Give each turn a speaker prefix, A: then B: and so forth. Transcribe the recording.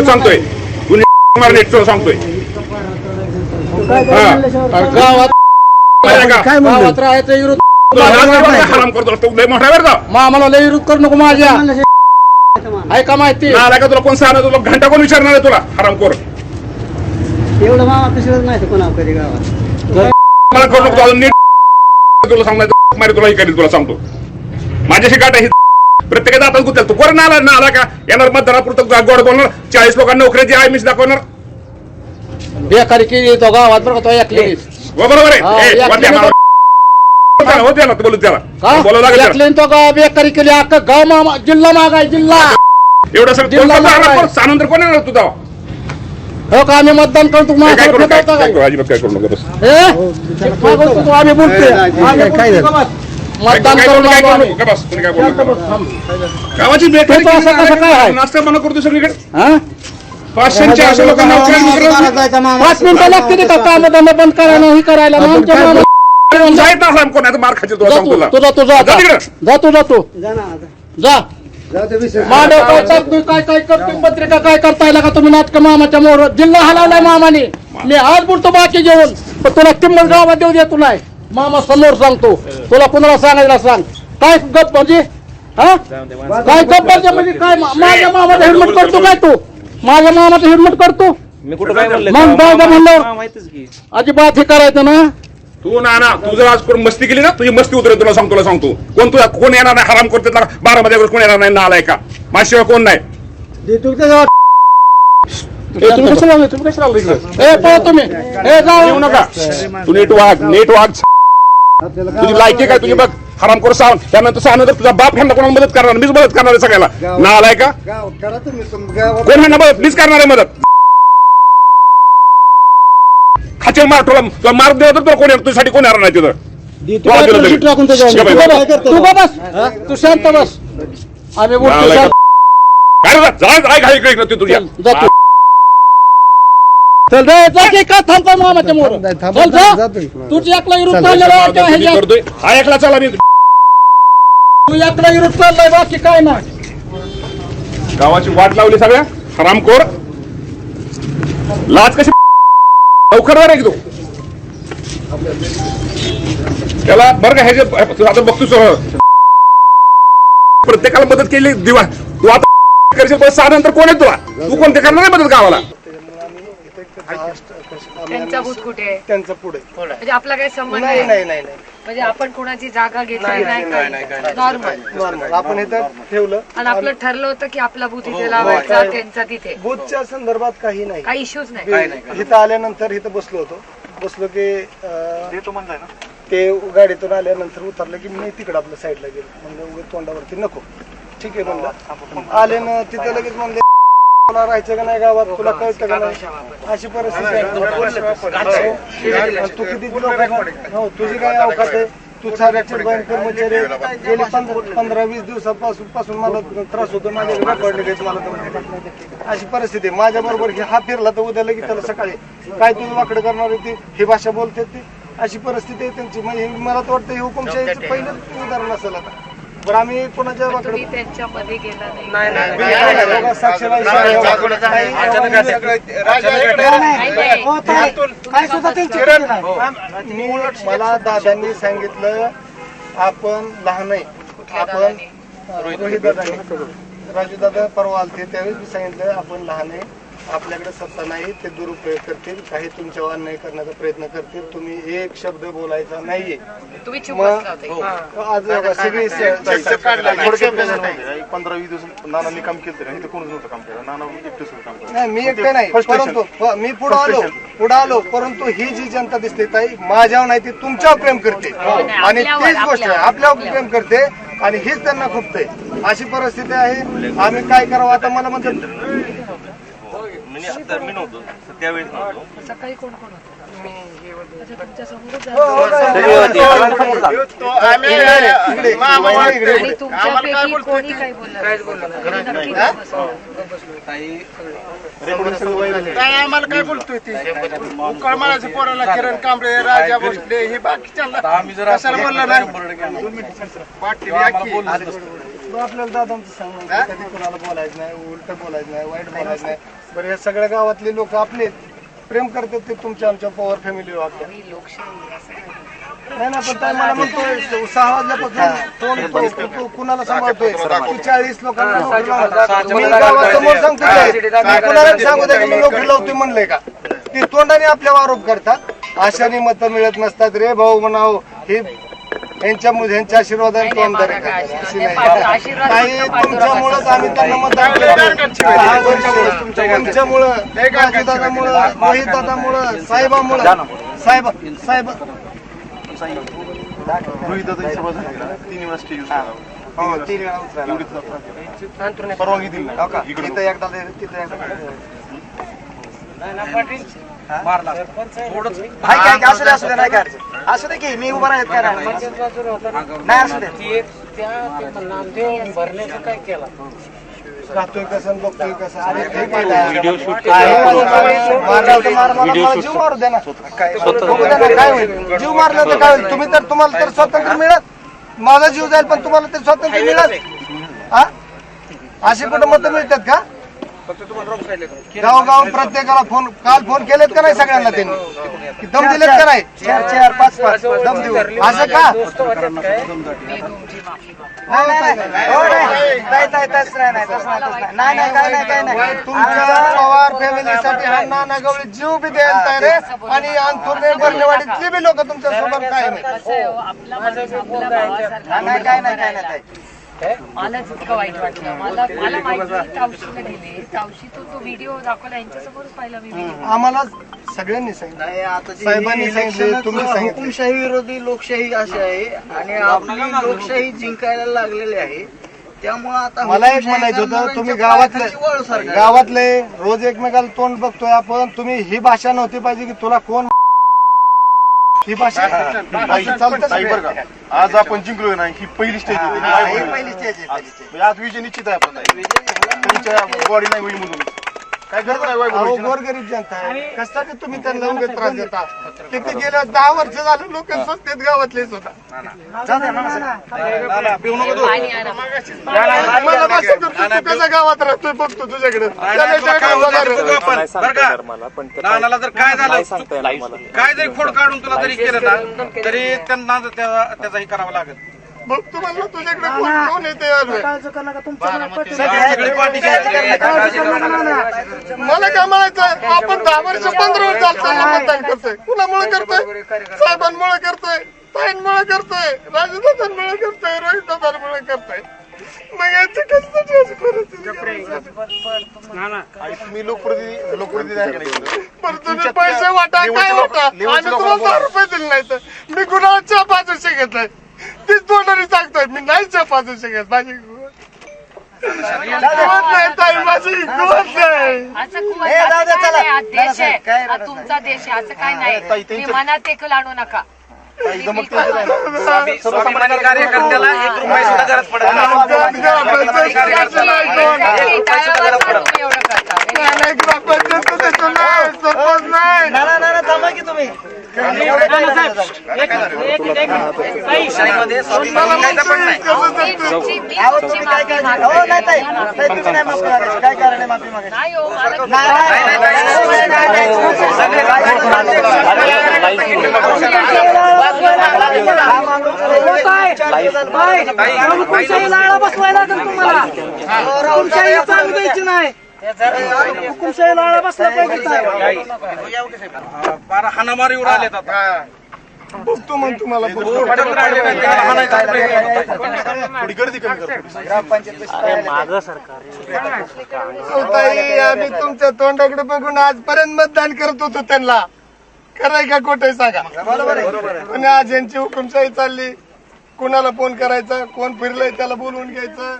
A: सांगतोय. कुणी सांगतोय. हा.
B: काय म्हणलं?
C: गावात राहायचं विरोध
A: तुला राजकारणाचा हराम करतो तू. लय मोठा बरं का?
C: मग आम्हाला लय विरोध करू नको माझ्या. ऐका माहिती?
A: आला का तुला कोण सांगणार? तुला घंटा कोण विचारणार आहे तुला? हराम कोर
B: एवढं मामा पिशवत नाही कोणा कधी गावात?
A: मला करू नको तू अजून नीट तुला सांगणार मारी तुला हे करेल तुला सांगतो. माझ्याशी गाठ आहे. प्रत्येकाचा आता गुत्याल तू कोण आला ना आला का? येणार मतदारापुरतं गोड बोलणार. चाळीस लोकांना नोकऱ्याची आहे मिस दाखवणार.
C: बेकारी केली तो गावात बरं का तो
A: हो. बरोबर
C: हा,
A: आहे. हो त्याला. बोलू त्याला बोलावं लागेल त्याला.
C: ऐकले तो गाव बेकारी केली? अख्खं गाव मामा जिल्हा मागाय जिल्हा.
A: एवढं सगळं? सानंतर कोण येणार तुझा?
C: हो का आम्ही मतदान करतो
A: अजिबात काय करू नको
C: हे? तो, आम्ही बोलतोय. मतदान
A: काय
C: करून
A: करू काय करू
C: आम्ही.
A: नको का बस तुम्ही काय बोलू? नका. गावाची बेकारी
C: तो असं कसं काय? आहे?
A: ना, नाश्ता करतो सगळीकडे.
C: हा?
A: पाचशे चारशे लोकांना
C: पाच मिनिटं लागते ते का काम धंदा बंद करायला ही करायला. मग आमच्या मामा-
A: जायत ना हराम कोण आहे, मार खायचे तुला
C: जा
A: सांगतो
C: तू
A: तुला
C: तुझा तू जा
A: जा
C: आता.
A: तिकडं.
C: जा तू जा तू.
B: जा ना आता.
C: जा.
B: जाऊ दे विषय.
C: मांडव काय करतोय काय काय करतोय पत्रिका काय करताय? का तुम्ही नाटक मामाच्या मोर जिल्हा हलवलाय मामाने. मी आज बोलतो बाकी जेवण पण तुला किंमत गावात देऊ देतो नाही मामा समोर सांगतो. तुला कुणाला सांगायला सांग. काय गप म्हणजे? हा? काय गप म्हणजे म्हणजे काय मा- माझ्या मामाचा हिरमट करतो काय तू? माझ्या मामाचा हिरमट करतो?
D: मी कुठं काय म्हणलं?
C: मग जाऊ दे म्हणलं
D: माहितीच की.
C: अजिबात हे करायचं ना?
A: तू ना ना तू जर आज करून मस्ती केली ना? तुझी मस्ती उतरेल तुला सांगतो तुला सांगतो. कोण तुला कोण येणार नाही? हराम करते बारा मध्ये कोण येणार नाही? नालाय का माझ्याशिवाय कोण नाही. ए, तुम्ही कशाला आले? तुम्ही कशाला आले इकडे?
C: ए पळा तुम्ही. ए जाऊ
A: येऊ नका. तू नीट वाग नीट
B: आपल्याला
A: तुझी लायकी काय? तुझी बघ हराम करू सांग त्यानंतर सांगणार तुझा बाप ह्यांना कोणाला मदत करणार? मीच मदत करणार आहे सगळ्याला. ना आलाय का?
B: गावात करा तुम्ही तुम- गावात
A: कोण ह्यांना मदत? मीच करणार आहे मदत. खाचे मार तुला तुला मार्ग देतो तुला कोण येणार? तुझ्यासाठी कोण येणार नाही तिथं?
C: तू
A: दिलं तरी.
C: बस? शांत बस. आम्ही बोलतो.
A: काय तुझ्या.
C: चल, रे जा की का थांबतो मामाच्या मोर?
B: थांब, थांब,
C: चल जा.
B: जा तुम्ही.
C: तुझी एकला
B: चल,
C: चाललेला आहे त्या
A: मी
C: ह्याच्यात.
A: करतोय. हा एकला चला मी
C: तू एकला विरोध चाललाय बाकी काय नाही.
A: गावाची वाट लावली सगळ्या? हरामखोर लाच कशी अवखडवर आहे की तू त्याला बरं का ह्याचे तू आता बघतोस प्रत्येकाला मदत केली दिवा. तू आता करशील पण सहा नंतर कोण आहे तुला? तू कोणते करणार आहे मदत गावाला?
E: त्यांचा भूत कुठे? आहे
F: त्यांचं पुढे.
E: म्हणजे आपला काही संबंध
F: नाही
E: नाही.
F: नाही नाही
E: म्हणजे आपण कोणाची जागा घेतली नाही नॉर्मल
F: नॉर्मल आपण इथं ठेवलं.
E: आणि आपलं ठरलं होतं की आपला भूत इथे लावायचा त्यांचा तिथे.
F: बूथच्या संदर्भात काही नाही.
E: काही इश्यूज नाही.
F: इथं आल्यानंतर इथं बसलो होतो. बसलो की ते गाडीतून आल्यानंतर उतरलं की मी तिकडे आपल्या साईडला गेलो. म्हणजे तोंडावरती नको. ठीक आहे म्हणलं. आले ना तिथे लगेच म्हणले तुला राहायचं का नाही गावात? तुला कळतं का नाही? अशी परिस्थिती आहे. आणि तू किती लोकांना- हो तुझी काय अवकात आहे? तू साऱ्याचे बँक कर्मचारी. गेली पंधरा वीस दिवसापासून पासून मला त्रास होतो. माझ्या मला तर अशी परिस्थिती आहे. माझ्या बरोबर हा फिरला तर उद्या लगेच त्याला सकाळी काय तुम्ही वाकडं करणार आहे ती? ही भाषा बोलते ती? अशी परिस्थिती आहे त्यांची. म्हणजे मला तर वाटतं हे हुकुमशाहीचं पहिलं उदाहरण असेल आता. बरं आम्ही कोणाच्या
E: तुम्ही त्यांच्यामध्ये गेला नाही.
F: मी मला दादांनी सांगितलं आपण लहान आहे. आपण रोहित दादांनी. राजू दादा परवा आलते त्यावेळेस मी सांगितलं आपण लहान आहे. आपल्याकडे सत्ता नाही ते दुरुपयोग करतील काही तुमच्यावर अन्याय करण्याचा प्रयत्न करतील. तुम्ही एक शब्द बोलायचा नाहीये.
E: तुम्ही चुप
F: मग
E: बसला होते
F: आज सगळी
G: पंधरा वीस दिवस नानांनी काम केलं तरी इथे कोणच नव्हतं काम केलं. नाना एकटेच होतं काम केलं
F: नाही मी एकटे नाही परंतु प- मी पुढे आलो पुढे आलो परंतु ही जी जनता दिसते ताई माझ्यावर नाही ती तुमच्यावर प्रेम करते. आणि
E: आपल्यावर,
F: तीच गोष्ट आहे
E: आपल्यावर,
F: आपल्यावर. प्रेम करते आणि हीच त्यांना खुपते. अशी परिस्थिती आहे. आम्ही काय करावं आता मला म्हणतात
G: म्हणजे आता मी नव्हतो. त्यावेळेस नव्हतो.
E: सकाळी कोण कोण होतं? तुमच्या समोरच बोललं.
H: काय आम्हाला काय बोलतोय ती? कळमाळाच्या पोराला किरण कांबळे राजा भोसले हे बाकीच्या बोलला नाही? या.
F: आपल्याला दादांचं सांग कधी कोणाला बोलायचं नाही उलट बोलायचं नाही वाईट बोलायचं नाही. बरं हे सगळ्या गावातले लोक आपले. प्रेम करतात ते तुमच्या आमच्या पॉवर फॅमिली आपल्या. नाही. ना पण ताई मला म्हणतोय सहा वाजल्यापासून फोन तू- तू कुणाला सांभाळतोय? तू चाळीस लोकांना नोकरी लावणार. मी गावासमोर सांगतो ते. मी कुणाला सांगू दे की मी नोकरी लावतोय म्हणलंय का? ते तोंडाने आपल्यावर आरोप करतात. आशाने मतं मिळत नसतात. रे भाऊ म्हणाव हे यांच्या ह्यांच्या आशीर्वादाने. काही तुमच्यामुळेच आम्ही त्यांना मतदान केलं तुमच्यामुळं दादामुळं रोहित दादामुळं साहेबामुळं. साहेब साहेब.
G: रोहित तीन वेळा स्टेज
F: हो, तीन वेळा
G: परवानगी दिली
F: हो तिथं एकदा तिथं एकदा दे.
B: हाय काय काय असू दे असू दे नाही काय. अडचण. असू दे की मी उभा राहत काय नाही नाही असू दे.
F: राहतोय कसं आणि बघतोय कसं. अरे ठीक आहे ना. मारला तर मार, मला- मला जीव मारू द्या ना. काय? बघू द्या ना, काय होईल? जीव मारला तर काय होईल? तुम्ही तर तुम्हाला तर स्वातंत्र्य मिळत माझा जीव जाईल पण तुम्हाला ते स्वातंत्र्य मिळत हा? असे कुठं मत मिळतात का? गाव गाव प्रत्येकाला फोन काल फोन केलेत का नाही सगळ्यांना त्यांनी? की दम दिलेत का नाही?
B: चार चार पाच पाच.
F: दम देऊ. असं का.
B: हो.
F: तुमच्या पवार फॅमिलीसाठी हा नाना गवळी जीव बी द्यायला तयार आहे आणि अंथुर्णे बर्लेवाडीतली बी लोक तुमच्यासोबत काय नाही.
B: काय नाही, काय नाही, काय.
E: मलाच इतकं वाईट वाटलं. मला मला माहिती तावशीला तावशी तो तो व्हिडिओ दाखवला यांच्यासमोरच पाहिला मी
F: आम्हाला सगळ्यांनी सांगितलं.
B: नाही, आता जी
F: साहेबांनी
B: ही
F: सांगितले,
B: इलेक्शनच
F: तुम्ही सांगितले.
B: हुकुमशाही विरोधी लोकशाही अशी आहे आणि आपली लोकशाही जिंकायला लागलेली आहे. त्यामुळे आता
F: मला एक म्हणायचं होतं तुम्ही
B: वळ
F: गावातले. गावातले रोज एकमेकाला तोंड बघतोय आपण. तुम्ही ही भाषा नव्हती पाहिजे की तुला कोण ही भाषा चालतं
G: आज आपण ही
B: हा,
G: नाही
B: ही. पहिली स्टेज आहे, पहिली स्टेज.
G: म्हणजे आज विजय निश्चित आहे. तुमच्या बॉडी नाही होईल म्हणून काय गरज नाही
F: अहो
G: वाईट
F: गोरगरीब जनता आहे. कशासाठी तुम्ही त्यांना त्रास देता? किती गेल्या दहा वर्ष झालं लोक स्वस्तेत गावातले सुद्धा.
B: जाऊ दे, नाना. साहेब.
E: पाणी आणा
F: मला बसून तर तू कसा गावात राहतोय बघतो तुझ्याकडे. काय होणार?
D: नानाला जर काय झालं काय जरी खोड काढून तुला जरी केलं ना तरी त्यांना त्या- त्याचा हे करावं लागेल.
F: बघतो म्हणलं तुझ्याकडे कोण कोण येते
D: पार्टी
F: मला काय म्हणायचं आपण दहा वर्ष पंधरा वर्ष झालं त्यांना मतदान करतोय. कुणामुळे करतोय? साहेबांमुळे करतोय. ताईंमुळे करतोय. राजदादांमुळे करतोय. रोहित दादांमुळे करतोय. मग याची परिस्थिती
G: तुम्ही लोकप्रतिनिधी लोकप्रतिनिधी आहे का नाही
F: पण तुम्ही पैसे वाटा काय वाटा आम्ही तुम्हाला दहा रुपये दिले नाही तर मी चहा पाचशे घेतलाय. तीच तोंडाने सांगतोय मी नाही चहा पाचशे घेत माझी गवत नाही ताई माझी गवत नाही
E: असं
B: ए,
E: कुवत
B: जाऊ दे,
E: असं काय
B: चला.
E: नाही, हा देश
B: काय
E: आहे हा
B: रडत
E: तुमचा देश आहे असं काय
G: ताई,
E: नाही
G: त्यांचं-
E: मी मनात देखील आणू नका
G: एकदम त्यांचं आहे ना.
D: स्वाभिमानी कार्यकर्त्याला एक रुपये सुद्धा गरज पडत नाही.
F: आमच्या ग्रामपंचायत शिक्षण नाही कोण.
E: Exactly, टाळ्या वाजवा तुम्ही एवढं करता
F: नाही, ग्रामपंचायत सरपंच नाही.
B: नाना नाना थांबा की तुम्ही
D: लोकशाहीमध्ये स्वाभिमान कायदा पण नाही
B: अहो तुम्ही काय काय हो नाही ताई ताई, तुम्ही नाही माफी मागायची काय कारण आहे माफी मागायची
E: नाही हो मला
B: नाही, नाही, नाही, नाही, नाही,
D: बारा हाणामारीवर आलेत आता
F: बघतो मग तुम्हाला बघतो.
D: पटकन राहिले नाही, त्याला
F: ताई आम्ही तुमच्या तोंडाकडे बघून आजपर्यंत मतदान करत होतो त्यांना खरंय का खोटं सांगा पण आज यांची हुकुमशाही चालली. कुणाला फोन करायचा कोण फिरलंय त्याला बोलवून घ्यायचं.